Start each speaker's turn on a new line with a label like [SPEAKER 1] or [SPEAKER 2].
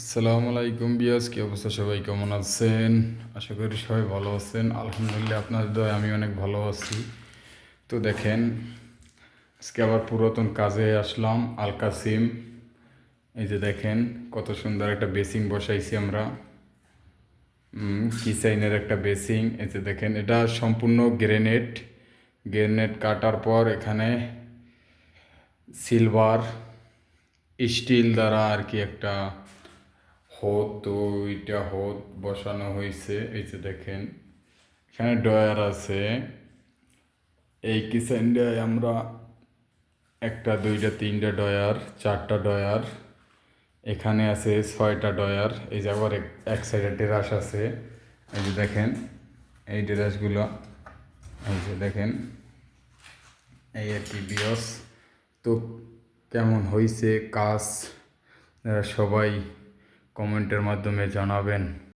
[SPEAKER 1] আসসালামু আলাইকুম বিয়াস, কি অবস্থা সবাই? কেমন আছেন? আশা করি সবাই ভালো আছেন। আলহামদুলিল্লাহ আপনাদের দয় আমি অনেক ভালো আছি। তো দেখেন, আজকে আবার পুরাতন কাজে আসলাম, আল কাসিম। এই যে দেখেন, কত সুন্দর একটা বেসিং বসাইছি আমরা। কিসাইনের একটা বেসিং এই যে দেখেন, এটা সম্পূর্ণ গ্রেনেড। গ্রেনেড কাটার পর এখানে সিলভার, স্টিল দ্বারা আর কি একটা হোদ তো ওইটা হোদ বসানো হয়েছে এই যে দেখেন। এখানে ডয়ার আছে। এই কিচেন কিচেনটায় আমরা একটা, দুইটা, তিনটা ডয়ার চারটা ডয়ার এখানে আছে ছয়টা ডয়ার এই যে আবার এক- সাইডে ডেরাস আছে। এই যে দেখেন, এই ডেরাসগুলো এই যে দেখেন, এই আর কি বিয়স। তো কেমন হয়েছে কাজ? সবাই কমেন্টের মাধ্যমে জানাবেন।